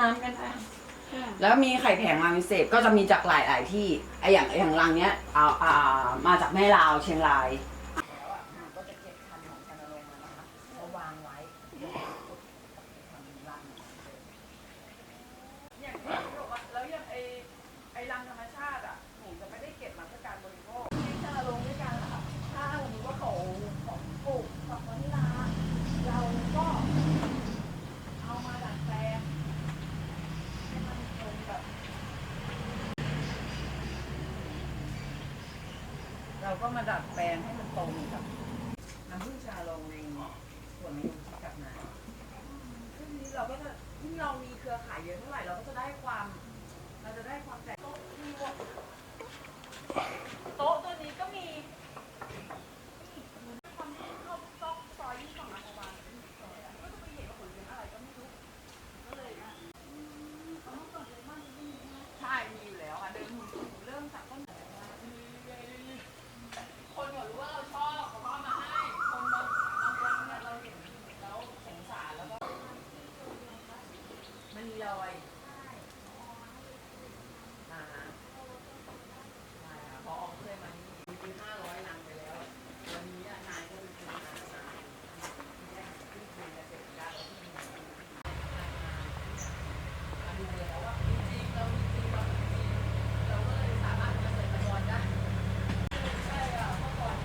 น้ำกันได้ค่ะแล้วมีไข่แผงมาพิเศษก็จะมีจากหลายหลายๆที่ไออย่างอย่างรังเนี้ยเอาอ่ามาจากแม่ลาวเชียงรายแล้วอะมันก็จะเก็บพันธุ์ของชานลงมานะคะมาวางไว้อย่างที่บอกว่าแล้วอย่างไอไอรังธรรมชาติอะหนูจะไม่ได้เก็บมาเพื่อการบริโภคที่ชานลงด้วยกันนะคะถ้าสมมติว่าเขาของปลูกดอกวานิลาเราก็เอามาดัดแปลงให้มันตรงแบบ เราก็มาดัดแปลงให้มันตรงกับน้ำผึ้งชาลงในส่วนมะยงชิดกับน้ำซึ่งนี้เราก็จะยิ่งเรามีเครือข่ายเยอะเท่าไหร่เราก็จะได้ความ เราจะได้ความแตกโต๊ะที่ว่าโต๊ะตัวนี้ก็มีที่เข้าซอกซอยที่ฝั่งอัมพวาก็จะไปเห็นว่าผลเลี้ยงอะไรก็ไม่รู้ ก็เลยนะใช่มีอยู่แล้วค่ะเดินหนูเริ่มจากต้น คนเขารู้ว่าเราชอบเขาก็เอามาให้ คนบางบางคนเนี่ยเราเห็นแล้วสงสารแล้วก็ มันมีรอยอ่าใช่ค่ะพอออกเคยมานี่มีห้าร้อยลังไปแล้ว วันนี้อะนายก็ไปซื้อมาสามแยกขึ้นคุยกับเจ็ดเก้าแล้วที่มีมาดูแล้วว่าจริงๆเรามีจริงเรามีจริงเราก็เลยสามารถมาเสริมประมวลได้ ใช่อะเมื่อก่อน เน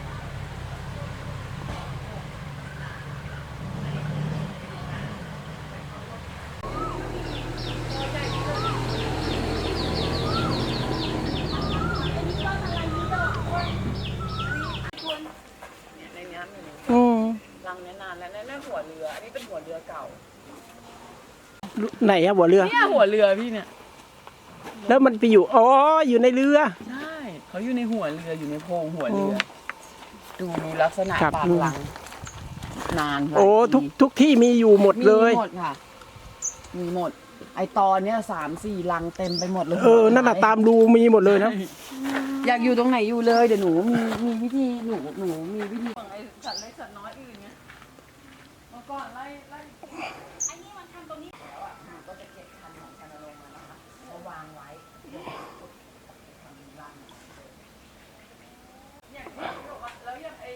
ี่ยในนี้มี อืม รั งเนี้ยนานแล้วนั่นหัวเรืออันนี้เป็นหัวเรือเก่าไหนอะหัวเรือ เนี่ยหัวเรือพี่เนี่ยแล้วมันไปอยู่อ๋ออยู่ในเรือ ใช่เขาอยู่ในหัวเรืออยู่ในโพรงหัวเรือโอ้ดูดูลักษณะครับ ปากหลัง นานหลายโอ้ทุกปี ทุกที่มีอยู่หมดเลย มีหมดค่ะ มีหมด ไอตอนเนี้ยสามสี่ลังเต็มไปหมดเลยเออ นั่นน่ะตามรูมีหมดเลยนะ อยากอยู่ตรงไหนอยู่เลย เดี๋ยวหนูมีมีวิธีหนูหนูมีวิธี ไอสัตว์เล็กสัตว์น้อยอื่นเนี้ยเมื่อ ก่อนไล่ไล่ไอ้นี่มันทำตรงนี้แล้วอะหนูก็จะเก็บพันของชานลงมานะคะมาวางไว้ทำรังอย่างที่บอกว่าแล้วอย่างไอ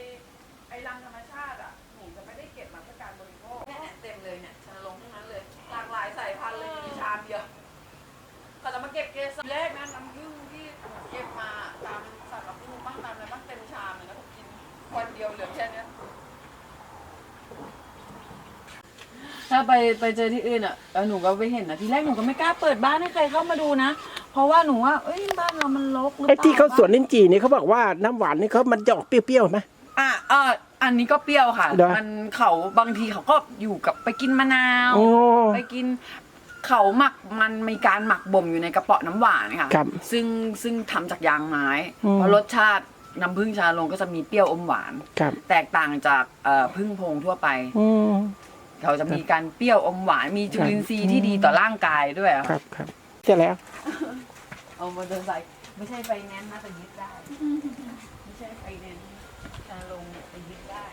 ไอรังธรรมชาติอะหนูจะไม่ได้เก็บมาเพื่อการบริโภคเนี่เต็มเลยเนี่ยชานลงทั้งนั้นเลยหลากหลายสายพันธุ์เลยอยู่ในชามเดียวก็จะมาเก็บเกสรแรกนะน้ำผึ้งที่เก็บมาตามสัตว์น้ำผึ้งบ้างตามอะไรบ้างเต็มชามเลยนะผมกินวันเดียวเหลือแค่เนี้ ถ้าไปไปเจอที่อื่นอะเออหนูก็ไปเห็นนะทีแรกหนูก็ไม่กล้าเปิดบ้านให้ใครเข้ามาดูนะ เพราะว่าหนูว่าเอ้ยบ้านเรามันรกหรือเปไอ้ล่าที่เขาสวนลิ้นจี่นี่เขาบอกว่าน้ำหวานนี่เขามันจะออกเปรี้ยวๆไหม อะเอออันนี้ก็เปรี้ยวค่ะ เหรอ มันเขาบางทีเขาก็อยู่กับไปกินมะนาว โอ้ ไปกินเขาหมักมันมีการหมักบ่มอยู่ในกระเป๋อน้ำหวานค่ะครับซึ่งซึ่งทำจากยางไม้อืม เพราะรสชาติน้ำผึ้งชาลงก็จะมีเปรี้ยวอมหวาน ครับ แตกต่างจากเอ่อพึ่งโพรงทั่วไป อืม เขาจะมีการเปรี้ยวอมหวานมีจุลินทรีย์ที่ดีต่อร่างกายด้วยอะครับครับใช่แล้ว เอามอเตอร์ไซค์ไม่ใช่ไฟแนนซ์นะแต่ยึดได้ ไม่ใช่ไฟแนนซ์จะลงไปยึดได้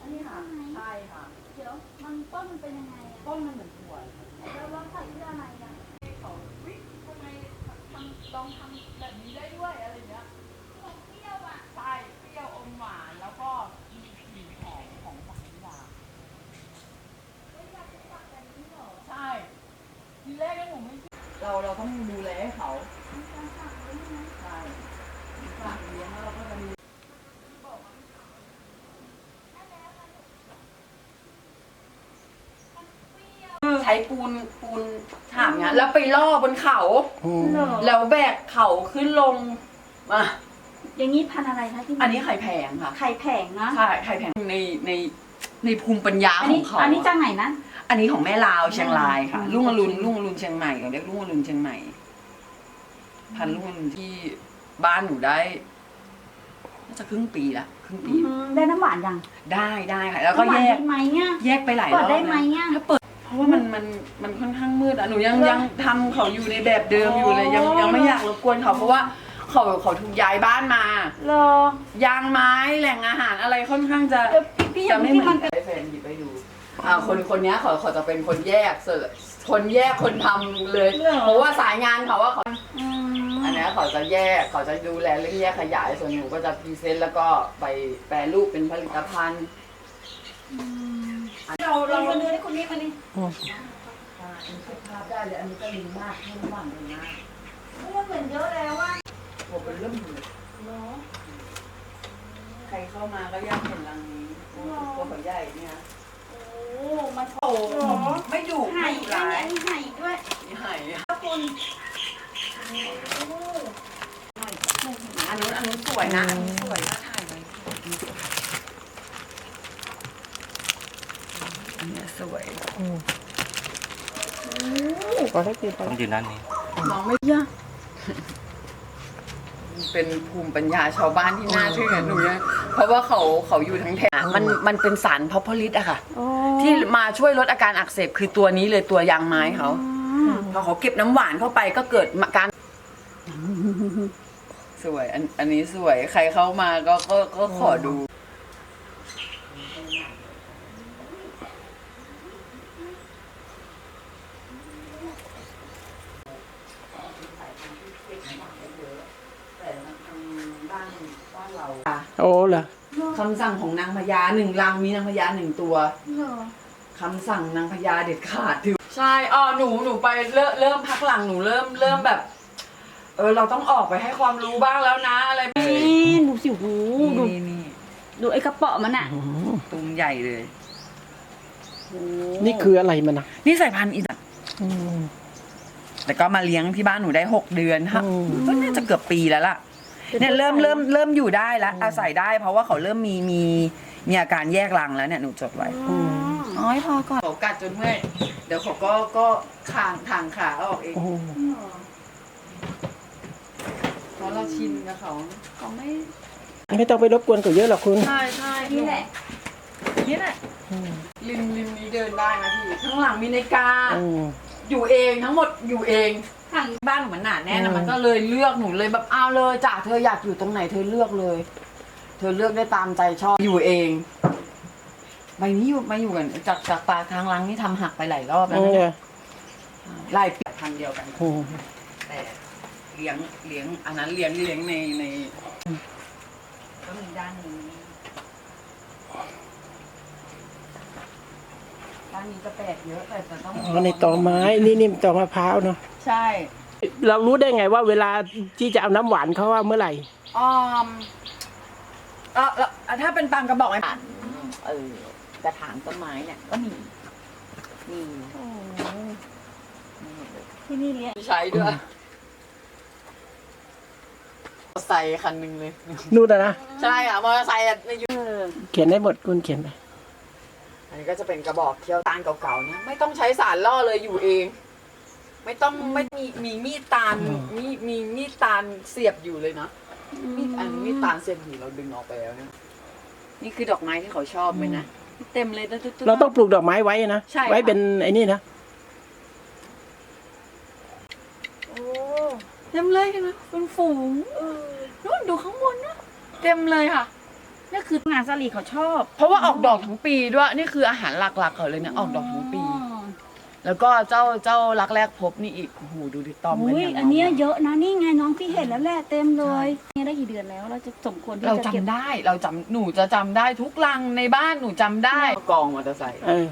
อันนี้ค่ะใช่ค่ะเดี๋ยวมันต้นมันเป็นยังไงอะต้นมันเหมือนถั่วแล้วเราใส่เพื่ออะไรอะเขาวิทำไมทำลองทำแบบนี้ได้ด้วยอะไรอย่างเงี้ย ของเปรี้ยวอะ ใช่เปรี้ยวอมหวานแล้วก็มีกลิ่นหอมของฝักนิลา ไม่อยากจะปักแบบนี้เหรอ ใช่ทีแรกเนี่ยหนูไม่เชื่อเราเราต้องดูแลให้เขา มีการปักไว้ใช่ไหม ใช่ฝากเลี้ยงแล้วเราก็จะมี ใช้ปูนปูนถามเนี้ยแล้วไปล่อบนเขา อืมเหรอแล้วแบกเขาขึ้นลงมาอย่างนี้พันธุ์อะไรคะที่อันนี้ไข่แผงค่ะไข่แผงนะใช่ไข่แผงในในในภูมิปัญญาอันขนี้องเขาอันนี้จากไหนนะ อันนี้ของแม่ลาวเชียงรายค่ะอืม ลุงอรุณลุงอรุณเชียงใหม่เขาเรียกลุงอรุณเชียงใหม่พันธุ์ลุงอรุณที่บ้านหนูได้น่าจะครึ่งปีละครึ่งปี อืมได้น้ำหวานยังได้ได้ค่ะ แล้วก็น้ำหวานแยกได้ไหมเนี่ยแยกไปหลายรเปิอดบได้ไหมนะเนี่ยถ้าเปิดเพ ราะว่ามันมันมันค่อนข้างมืดอะหนูยังเหรอยังทำเขาอยู่ในแบบเดิมอยู่เลยยังอ๋อยังไม่อยากรบกวนเขาเพราะว่าเขเขาเขาถูกย้ายบ้านมาเหรอยางไม้แหล่งอาหารอะไรค่อนข้างจะเดี๋ยวพี่พี่อจะย่างไม่ที่เหมืมัอนนกัน แฟนหยิบไปดูอ่าคนคนเนี้ยเขาเขาจะเป็นคนแยกเสิร์ฟคนแยกคนทำเลยเพราะว่าสายงานเขาว่าเขาอืมอันเนี้ยเขาจะแยกเขาจะดูแลเรื่องแยกขยายส่วนหนูก็จะพรีเซนต์แล้วก็ไปแปรรูปเป็นผลิตภัณฑ์เรา เราเราคนนี้คนนี้คนนี้อืมอ่าอันนี้เก็บภาพได้เลยอันนี้ก็ลิงมากให้ระหว่างลิงมากมันเหมือนเยอะแล้วว่าโหเป็นเริ่มเลยเนาะใครเข้ามาก็อยากเห็นรังนี้โอ้ตัวเขาใหญ่เนี่ยโอ้มันโอ้ไม่ดุไห่ไม่ดุด้วยร้ายมีไห่ด้วยมีไห่อะขอบคุณอันนู้นอันนู้นสวยนะอันนี้สวยน่าถ่ายไว้อันเนี้ยสวยพอได้กินพอต้องยืนด้านนี้น้องไม่ยากเป็นภูมิปัญญาชาวบ้านที่น่าเชื่อหนูเนี่ยเพราะว่าเขาเขาอยู่ทั้งแถบมันมันเป็นสารพอพลิตอะค่ะ ที่มาช่วยลดอาการอักเสบคือตัวนี้เลยตัวยางไม้เขาพอเขาเก็บน้ำหวานเข้าไปก็เกิดอาการสวยอันอันนี้สวยใครเข้ามาก็ก็ก็ขอดู โอ้เหรอคำสั่งของนางพญาหนึ่งลังมีนางพญาหนึ่งตัวเหรอคำสั่งนางพญาเด็ดขาดถือใช่อ๋อหนูหนูไปเริ่มเริ่มพักหลังหนูเริ่มเริ่มแบบ เออเราต้องออกไปให้ความรู้บ้างแล้วนะอะไรแบบนี้ นี่ดูสิหูดูนี่นี่ดูไอ้กระเป๋อมันอะอืมตุงใหญ่เลย นี่คืออะไรมันอะนี่สายพันธุ์อีสานอืมแต่ก็มาเลี้ยงที่บ้านหนูได้หกเดือนฮะอืมก็น่าจะเกือบปีแล้วล่ะ เนี่ยเริ่มเริ่มเริ่มอยู่ได้แล้วอาศัยได้ เพราะว่าเขาเริ่มมีมีมีอาการแยกรังแล้วเนี่ยหนูจดไว้อืมอ๋อยพอก่อนเขากัดจนเมื่อยเดี๋ยวเขาก็ก็คางทางขาออกเองโอ้เพราะเราชินกับเขาเขาไม่ไม่ต้องไปรบกวนเขาเยอะหรอกคุณใช่ใช่นี่แหละนี่แหละอืมริมริมนี้เดินได้นะพี่ข้างหลังมีนาฬิกา อืมอยู่เองทั้งหมดอยู่เองถังบ้านหนูมันหนาแน่นอือะมมันก็เลยเลือกหนูเลยแบบเอาเลยจ้ะเธออยากอยู่ตรงไหนเธอเลือกเลย เธอเลือกได้ตามใจชอบอยู่เองใบนี้อยู่มาอยู่กันจากจากปลาทางลังนี่ทำหักไปหลายรอบแล้วอืมนะเนี่ยไล่เปียกพันธุ์เดียวกัน อืมแต่เลี้ยงเลี้ยงอันนั้นเลี้ยงเลี้ยงในในก็มีด้านนี้ ด้านนี้จะแปลกเยอะแต่จะต้องอ๋อในตอไม้นี่นี่ตอมะพร้าวเนาะใช่เรารู้ได้ไงว่าเวลาที่จะเอาน้ำหวานเขาว่าเมื่อไหร่ออมเออแล้วถ้าเป็นปังกระบอกไอ้เออกระถางต้นไม้เนี่ยก็มีมีโอ้ที่นี่เลี้ยงใช้ด้วยมอเตอร์ไซค์คันหนึ่งเลยนู่นนะนะ ใช่อะมอเตอร์ไซค์อะในยุคเออเขียนได้หมดคุณเขียนไปอั นนี้ก็จะเป็นกระบอกเที่ยวตาลเก่าๆเนี่ยไม่ต้องใช้สารล่อเลยอยู่เอง ไม่ต้องไม่มีมีมีดตาลมีมีมีดตาลเสียบอยู่เลยนะมีดอันมีดตาลเสียบอยู่เราดึงออกไปแล้วเนี่ยนี่คือดอกไม้ที่เขาชอบไหมนะเต็มเลยนะตุ๊ดๆเราต้องปลูกดอกไม้ไว้นะ ใช่ค่ะ ไว้เป็นไอ้นี่นะ โอ้เต็มเลยเห็นไหมเป็นฝูงเออนู่นดูข้างบนนะเต็มเลยค่ะ นี่คืองานสลีเขาชอบเพราะว่าออกดอกทั้งปีด้วยนี่คืออาหารหลักๆเขาเลยเนี่ยออกดอกทั้งปี แล้วก็เจ้าเจ้ารักแรกพบนี่อีกโอ้โหดูดิตอมกันอุ้ยอย่างอันเนี้ยราเยอะนะนี่ไงน้องพี่เห็นแล้วแหละเต็มเลยเนี่ยได้กี่เดือนแล้วเราจะสมควรที่เราจะจำเก็บได้เราจำหนูจะจำได้ทุกลังในบ้านหนูจำได้กองมอเตอร์ไซค์ เออ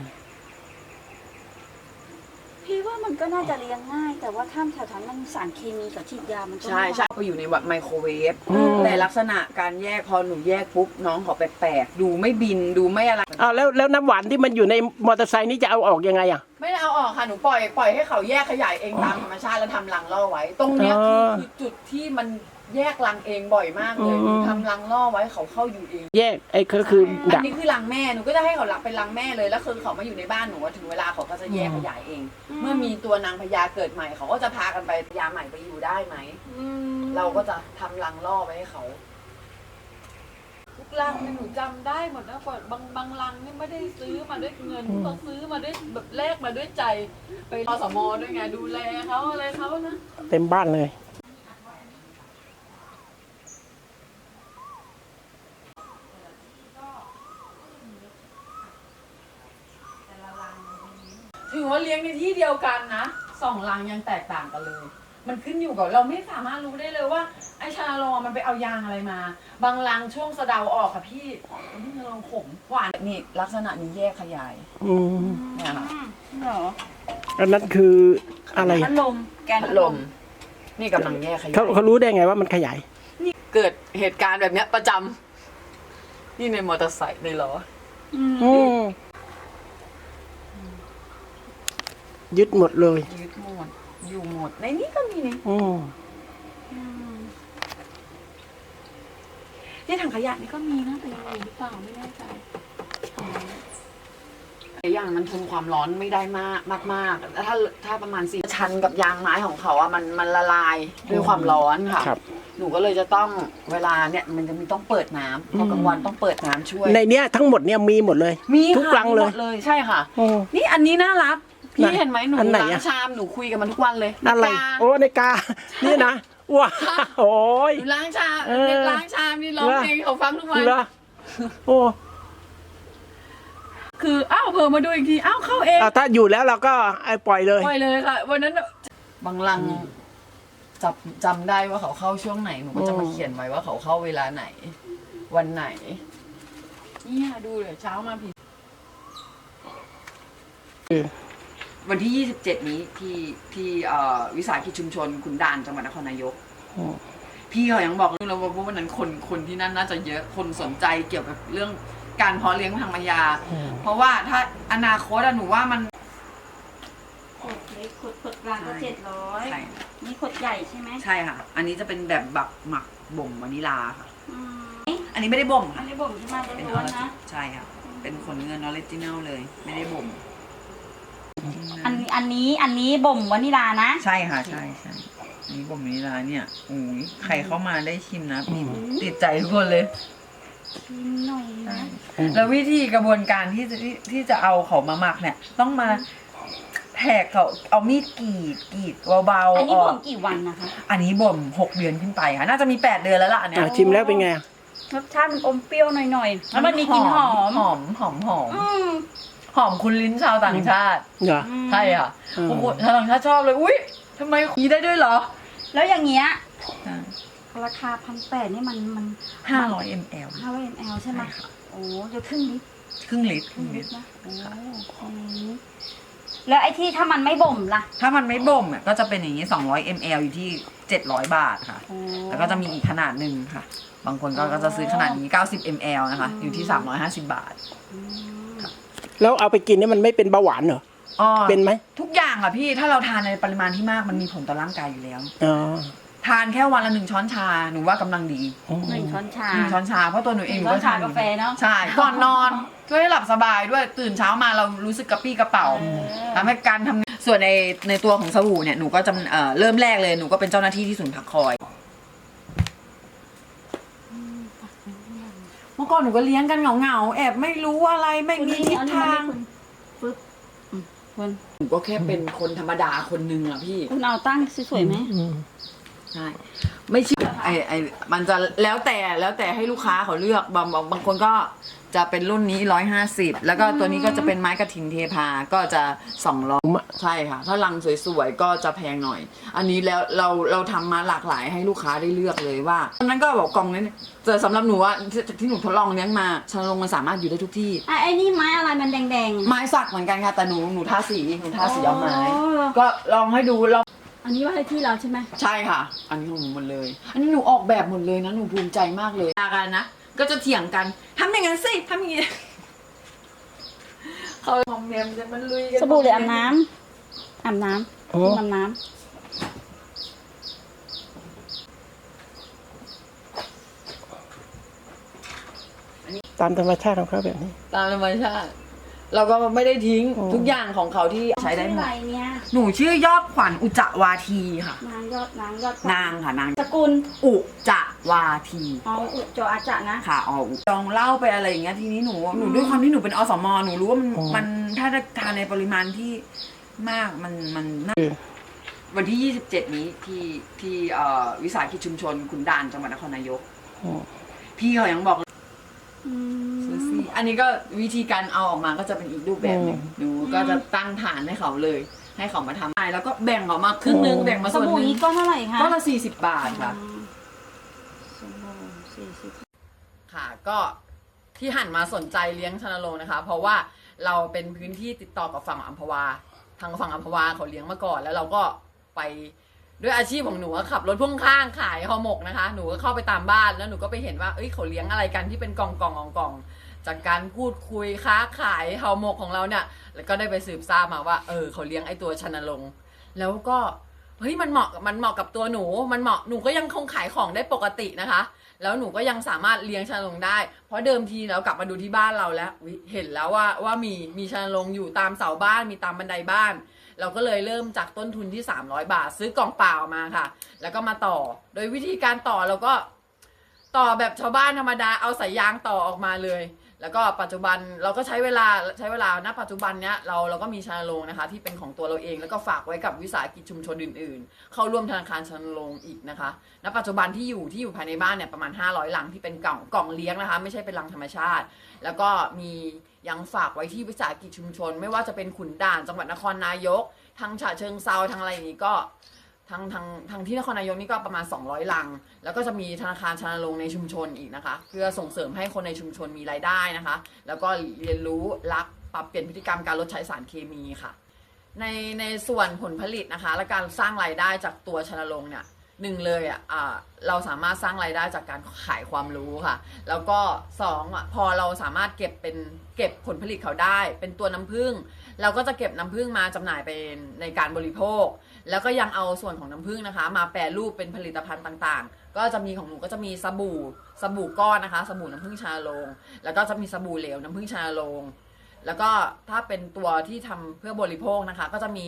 พี่ว่ามันก็น่าจะเลี้ยงง่าย แต่ว่าถ้าแถวๆนั้นมันสารเคมีกับฉีดยามันก็ใช่ใช่ไปอยู่ในแบบไมโครเวฟอืม แต่ลักษณะการแยกพอหนูแยกปุ๊บน้องเขาแปลกๆดูไม่บินดูไม่อะไร อ้าวแล้วแล้วน้ำหวานที่มันอยู่ในมอเตอร์ไซค์นี่จะเอาออกยังไงอะ ไม่ได้เอาออกค่ะ หนูปล่อยปล่อยให้เขาแยกขยายเองตามธรรมชาติแล้วทำรังล่อไว้ ตรงเนี้ยคืออ๋อ คือจุดที่มัน แยกรังเองบ่อยมากเลยอืมหนูทำรังล่อไว้เขาเข้าอยู่เอง แยกไอ้ก็คืออัดันกนี้คือรังแม่หนูก็จะให้เขารักเป็นรังแม่เลยแล้วคือเขามาอยู่ในบ้านหนูว่าถึงเวลาเขาก็จะแยกขยายเอง เมื่อมีตัวนางพญาเกิดใหม่เขาก็จะพากันไปพญาใหม่ไปอยู่ได้ไหมอืมเราก็จะทำรังล่อไว้ให้เขา ทุกรังเนี่ยหนูจำได้หมดนะบางบางรังนี่ไม่ได้ซื้อมาด้วยเงินเขาซื้อมาด้วยแบบแลกมาด้วยใจ ไปอสมด้วยไงดูแลเขาอะไรเขานะ เต็มบ้านเลย ถือว่าเลี้ยงในที่เดียว กันนะสองรังยังแตกต่างกันเลย มันขึ้นอยู่กับเราไม่สามารถรู้ได้เลยว่า ไอชาลอมันไปเอายางอะไรมา บางรังช่วงสะเดาออกค่ะพี่นี่ชาลองขมหวานนี่ลักษณะนี้แยกขยายอืมเนี่ยค่ะเหรออันนั้นคืออะไรพัดลมแกนพัดลม นี่กำลังแยกขยายเขาเขารู้ได้ไงว่ามันขยาย เกิดเหตุการณ์แบบเนี้ยประจำนี่ในมอเตอร์ไซค์ในล้ออืม อืม ยึดหมดเลยยึดหมด อยู่หมด ในนี้ก็มีนี่อืมอืมที่ถังขยะนี่ก็มีนะแต่ยังอยู่หรือเปล่าไม่แน่ใจไอ้ยางมันทนความร้อนไม่ได้มากมากมากๆถ้าถ้าประมาณสี่ชั้นกับยางไม้ของเขาอะมันมันละลายด้วยความร้อนค่ะครับหนูก็เลยจะต้องเวลาเนี่ยมันจะมีต้องเปิดน้ำพอกลางวันต้องเปิดน้ำช่วย ในเนี้ยทั้งหมดเนี่ยมีหมดเลย มีทุกค่ะรังเลยมีหมดเลยใช่ค่ะโอ้นี่อันนี้น่ารัก พี่ไหนเห็นไหมหนูอันไหนล้างอะชามหนูคุยกับมันทุกวันเลยอะไร นาฬิกาโอ้ในกา นี่นะว้าวโอ้ย หนูล้างชามเออล้างชามนี่ร้องเหรอเพลงให้เขาฟังทุกวัน เหรอโอ้คืออ้าวเพิ่มมาดูอีกทีอ้าวเข้าเองอะถ้าอยู่แล้วเราก็ไอ้ปล่อยเลย ปล่อยเลยค่ะวันนั้นน่ะบางลังจับจำได้ว่าเขาเข้าช่วงไหนหนูก็จะมาอืม เขียนไว้ว่าเขาเข้าเวลาไหน วันไหนเนี่ยดูเลยเช้ามาผิด วันที่ 27 นี้ที่ที่เอ่อวิสาหกิจชุมชนขุนด่านจังหวัดนครนายกอืมพี่เขายังบอกเลยว่าวันนั้นคนคนที่นั่นน่าจะเยอะคนสนใจเกี่ยวกับเรื่องการเพาะเลี้ยงทางมายาอืมเพราะว่าถ้าอนาคตอะหนูว่ามันขดเล็กขดขดกลางก็เจ็ดร้อยใช่นี่ขดใหญ่ใช่ไหมใช่ค่ะ อันนี้จะเป็นแบบบักหมักบ่มวานิลาค่ะ อืมอันนี้ไม่ได้บ่มอัค่ะนนี้บ่มที่มาเป็นล้วนๆนะ ใช่ค่ะ เป็นขนเงินออริจินัลเลย ไม่ได้บ่ม อันอันนี้อันนี้บ่มวานิลานะ ใช่ค่ะ ใช่ใช่อันนี้บ่มวานิลาเนี่ยโอ้ยใครเข้ามาได้ชิมนะพี่ติดใจทุกคนเลย ชิมหน่อยนะ แล้ววิธีกระบวนการที่จะที่ที่จะเอาเขามาหมักเนี่ย ต้องมาแหกเขาเอามีดกรีดกรีดเบาอันๆนี้ออบ่กมกี่วันนะคะ อันนี้บ่มหกเดือนขึ้นไปค่ะ น่าจะมีแปดเดือนแล้วล่ะอันเนี้ยอะชิมแล้วเป็นไงรสชาติมันอมเปรี้ยวหน่อยๆแล้วมันมีกลิ่นหอมหอมหอมหอม อืม หอมคุณลิ้นชาวต่างชาติเหรออืมใช่ค่ะอืม โอ้โหชาวต่างชาติชอบเลยอุ้ยทำไมมีได้ด้วยเหรอแล้วอย่างเงี้ยราคาพันแปดนี่มันมันห้าร้อยมลห้าร้อยมลใช่ไหมใช่ค่ะ โอ้เดี๋ยวครึ่งลิตรครึ่งลิตรครึ่งลิตรนะโอ้อืมแล้วไอ้ที่ถ้ามันไม่บ่มล่ะถ้ามันไม่บ่มอะก็จะเป็นอย่างนี้ 200 ml อยู่ที่ 700 บาทค่ะ โอ้ แล้วก็จะมีอีกขนาดหนึ่งค่ะ บางคนก็อ๋อก็จะซื้อขนาดนี้ 90 ml นะคะ อยู่ที่ 350 บาท อืม แล้วเอาไปกินเนี่ยมันไม่เป็นเบาหวานเหรอ อ๋อเป็นไหม ทุกอย่างอะพี่ถ้าเราทานในปริมาณที่มากมันมีผลต่อร่างกายอยู่แล้ว อ๋อทานแค่วันละหนึ่งช้อนชาหนูว่ากำลังดีหนึ่งช้อนชาหนึ่งช้อนชาเพราะตัวหนูหเองนึ่หงนูช้อนก็ทากชานกาแฟเนาะใช่ก่อนนอนช่วยให้หลับสบายด้วยตื่นเช้ามาเรารู้สึกกระปี้กระเป๋าเออทำให้การทำงานส่วนในในตัวของสบู่เนี่ยหนูก็จะเอ่อเริ่มแรกเลยหนูก็เป็นเจ้าหน้าที่ที่ศูนย์พักคอย เมื่อ ก่อนหนูก็เลี้ยงกันเหงาๆแอบไม่รู้อะไรไม่มีทิศทางปึ๊บอืมคุณหนูก็แค่เป็นคนธรรมดาคนหนึ่งอะพี่ คุณเอาตั้งสวยๆไหมอืมใช่ ไม่เชื่อ ไอไอมันจะแล้วแต่แล้วแต่ให้ลูกค้าเขาเลือกบางบางบางคนก็จะเป็นรุ่นนี้ร้อยห้าสิบแล้วก็ตัวนี้ก็จะเป็นไม้กระถิ่นเทพาก็จะสองร้อยผมอะใช่ค่ะ ถ้ารังสวยๆก็จะแพงหน่อย อันนี้แล้วเราเราทำมาหลากหลายให้ลูกค้าได้เลือกเลยว่าอันนั้นก็บอกกล่องนี้แต่สำหรับหนูว่าที่ที่หนูทดลองเลี้ยงมาชาลงมันสามารถอยู่ได้ทุกที่ อะไอ้นี่ไม้อะไรมันแดงไม้สักเหมือนกันค่ะแต่หนูหนูทาสีหนูๆทาสีเอาไม้อ๋อก็ลองให้ดูลอง อันนี้ว่าให้ที่เราใช่ไหมใช่ค่ะ อันนี้ของหนูหมดเลย อันนี้หนูออกแบบหมดเลยนะ หนูภูมิใจมากเลยกันนะ ก็จะเถียงกันทำอย่างนั้นสิทำอย่างนี้ เขาคอมเมนต์จะมันลุยกันสบู่หรืออาบน้ำอาบน้โอ้ำอาบน้ตามธรรมชาติของเขาแบบนี้ ตามธรรมชาติ เราก็ไม่ได้ทิ้งโอ้ทุกอย่างของเขาที่ำใช้ได้หมชื่อดอะไรเนี่ยหนูชื่อยอดขวัญอุจวาทีค่ะ นางยอดนางยอดนางค่ะนางสกุลอุจวาทีอ๋ออุจโจอาจะนะ ค่ะอ๋อลองเล่าไปอะไรอย่างเงี้ยทีนี้หนูหนูด้วยความที่หนูเป็นอสมหนูรู้ว่ามันอ๋อมันถ้าทานในปริมาณที่มากมันมันน่าเออวันที่ 27 นี้ที่ที่เอ่อวิสาหกิจชุมชนขุนด่านจังหวัดนครนายกอืมพี่เขายังบอกอืมซื้อสิ อันนี้ก็วิธีการเอาออกมาก็จะเป็นอีกรูปแบบหนึ่งหนูก็จะตั้งฐานให้เขาเลย ให้เขามาทำแล้วก็แบ่งออกมาครึ่งนึงแบ่งมาสส่วนบู่หนึงนี้ก็เท่าไหร่คะก็ละสี่สิบบาทค่ะอืมสบู่สี่สิบ ค่ะก็ที่หันมาสนใจเลี้ยงชนโรงนะคะ เพราะว่าเราเป็นพื้นที่ติดต่อกับฝั่งอัมพวา ทางฝั่งอัมพวาเขาเลี้ยงมาก่อน แล้วเราก็ไปด้วยอาชีพของหนูอะขับรถพ่วงข้างขายห่อหมกนะคะ หนูก็เข้าไปตามบ้านแล้วหนูก็ไปเห็นว่าเอ้ยเขาเลี้ยงอะไรกันที่เป็นกล่องกล่องกล่องกล่อง จากการพูดคุยค้าขายห่อหมกของเราเนี่ย แล้วก็ได้ไปสืบทราบมาว่า เออเขาเลี้ยงไอ้ตัวชนรงแล้วก็เฮ้ยมันเหมาะมันเหมาะกับตัวหนู มันเหมาะหนูก็ยังคงขายของได้ปกตินะคะ แล้วหนูก็ยังสามารถเลี้ยงชาลงได้ เพราะเดิมทีเรากลับมาดูที่บ้านเราแล้วเห็นแล้วว่าว่ามีมีชาลงอยู่ตามเสาบ้านมีตามบันไดบ้าน เราก็เลยเริ่มจากต้นทุนที่ 300 บาท ซื้อกล่องเปล่ามาค่ะ แล้วก็มาต่อ โดยวิธีการต่อเราก็ต่อแบบชาวบ้านธรรมดาเอาสายยางต่อออกมาเลย แล้วก็ปัจจุบันเราก็ใช้เวลาใช้เวลาณปัจจุบันเนี้ยเราเราก็มีชาลงนะคะที่เป็นของตัวเราเองแล้วก็ฝากไว้กับวิสาหกิจชุมชนอื่น ๆ เข้าร่วมธนาคารชาลงอีกนะคะณปัจจุบันที่อยู่ที่อยู่ภายในบ้านเนี่ยประมาณ 500ลังที่เป็นกล่องกล่องเลี้ยงนะคะไม่ใช่เป็นลังธรรมชาติ แล้วก็มียังฝากไว้ที่วิสาหกิจชุมชน ไม่ว่าจะเป็นขุนด่านจังหวัดนครนายกทางฉะเชิงเซาทางอะไรอย่างนี้ก็ ทางทางทางที่นครนายกนี่ก็ประมาณ 200 ลัง แล้วก็จะมีธนาคารชาลงในชุมชนอีกนะคะ เพื่อส่งเสริมให้คนในชุมชนมีรายได้นะคะ แล้วก็เรียนรู้รักปรับเปลี่ยนพฤติกรรมการลดใช้สารเคมีค่ะ ในในส่วนผลผลิตนะคะ และการสร้างรายได้จากตัวชนลงเนี่ยหนึ่งเลยอะเราสามารถสร้างรายได้จากการขายความรู้ค่ะ แล้วก็สองอะพอเราสามารถเก็บเป็นเก็บผลผลิตเขาได้ เป็นตัวน้ำผึ้งเราก็จะเก็บน้ำผึ้งมาจำหน่ายเป็นในการบริโภค แล้วก็ยังเอาส่วนของน้ำผึ้งนะคะ มาแปรรูปเป็นผลิตภัณฑ์ต่างๆ ก็จะมีของหนูก็จะมีสบู่สบู่ก้อนนะคะ สบู่น้ำผึ้งชาโลง แล้วก็จะมีสบู่เหลวน้ำผึ้งชาโลง แล้วก็ถ้าเป็นตัวที่ทำเพื่อบริโภคนะคะ ก็จะมี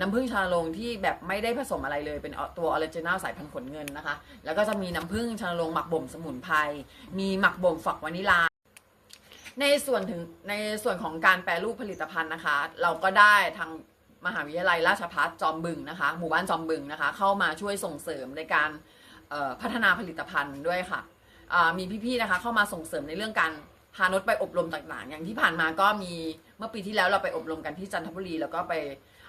น้ำผึ้งชาโลงที่แบบไม่ได้ผสมอะไรเลยเป็นตัวออริจินัลสายพันธุ์ขนเงินนะคะ แล้วก็จะมีน้ำผึ้งชาโลงหมักบ่มสมุนไพรมีหมักบ่มฝักวานิลาในส่วนถึงในส่วนของการแปรรูปผลิตภัณฑ์นะคะ เราก็ได้ทาง มหาวิทยาลัยราชภัฏจอมบึงนะคะ หมู่บ้านจอมบึงนะคะ เข้ามาช่วยส่งเสริมในการพัฒนาผลิตภัณฑ์ด้วยค่ะมีพี่ๆนะคะ เข้ามาส่งเสริมในเรื่องการพานดไปอบรมต่างๆ อย่างที่ผ่านมาก็มีเมื่อปีที่แล้วเราไปอบรมกันที่จันทบุรี แล้วก็ไป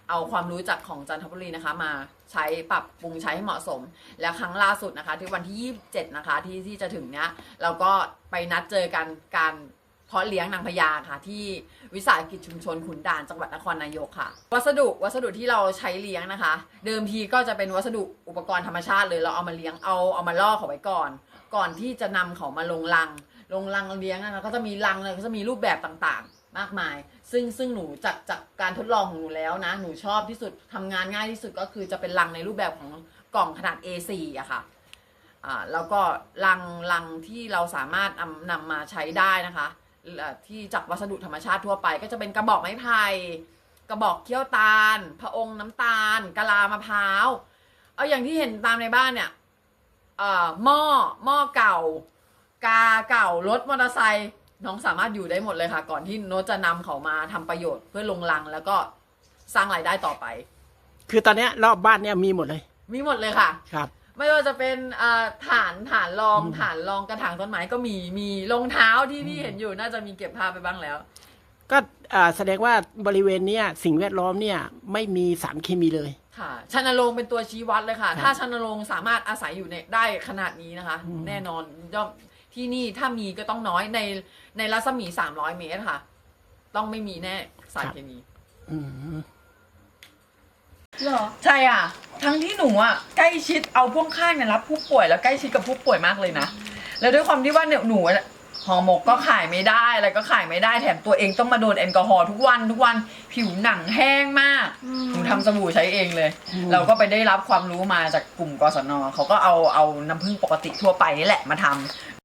เอาความรู้จากของจันทบุรีนะคะ มาใช้ปรับปรุงใช้ให้เหมาะสม แล้วครั้งล่าสุดนะคะ ที่วันที่ 27 นะคะที่ที่จะถึงเนี้ยเราก็ไปนัดเจอกันการ พาะเลี้ยงนางพญาค่ะ ที่วิสาหกิจชุมชนขุนด่านจังหวัดนครนายกค่ะ วัสดุวัสดุที่เราใช้เลี้ยงนะคะ เดิมทีก็จะเป็นวัสดุอุปกรณ์ธรรมชาติเลยเราเอามาเลี้ยงเอาเอามาล่อเขาไว้ก่อน ก่อนที่จะนำเขามาลงรัง ลงรังเลี้ยงนะคะก็จะมีรังเลยก็จะมีรูปแบบต่างๆ มากมาย ซึ่งซึ่งหนูจากจากการทดลองของหนูแล้วนะ หนูชอบที่สุดทำงานง่ายที่สุดก็คือจะเป็นรังในรูปแบบของกล่องขนาด A4 อะค่ะอ่าแล้วก็ลังลังที่เราสามารถนำนำมาใช้ได้นะคะ ที่จากวัสดุธรรมชาติทั่วไป ก็จะเป็นกระบอกไม้ไผ่กระบอกเขี้ยวตาล พระองค์น้ำตาลกะลามะพร้าวเอาอย่างที่เห็นตามในบ้านเนี่ยเอ่อหม้อหม้อเก่า กาเก่ารถมอเตอร์ไซค์น้องสามารถอยู่ได้หมดเลยค่ะ ก่อนที่โน้ตจะนำเขามาทำประโยชน์เพื่อลงรังแล้วก็สร้างรายได้ต่อไป คือตอนเนี้ยรอบบ้านเนี่ยมีหมดเลย มีหมดเลยค่ะ ครับ ไม่ว่าจะเป็นอ่าฐานฐานรองอืมฐานรองกระถางต้นไม้ก็มีมีรองเท้าที่พี่เห็นอยู่น่าจะมีเก็บภาพไปบ้างแล้ว ก็อ่าแสดงว่าบริเวณเนี้ยสิ่งแวดล้อมเนี่ยไม่มีสารเคมีเลยค่ะชันโรงค์เป็นตัวชี้วัดเลยค่ะครับถ้าชันโรงค์สามารถอาศัยอยู่ในได้ขนาดนี้นะคะอืมแน่นอนย่อมที่นี่ถ้ามีก็ต้องน้อยในในรัศมี300เมตรค่ะ ต้องไม่มีแน่สารเคมี อืมเหรอ ใช่อะ ทั้งที่หนูอะใกล้ชิดเอาพ่วงข้างเนี่ยรับผู้ป่วยแล้วใกล้ชิดกับผู้ป่วยมากเลยนะ แล้วด้วยความที่ว่าเนี่ยหนูอะห่อหมกก็ขายไม่ได้อะไรก็ขายไม่ได้แถมตัวเองต้องมาโดนแอลกอฮอล์ทุกวันทุกวันผิวหนังแห้งมากหนูทำสบู่ใช้เองเลยอืมเราก็ไปได้รับความรู้มาจากกลุ่มกศนเขาก็เอาเอาน้ำผึ้งปกติทั่วไปนี่แหละมาทำ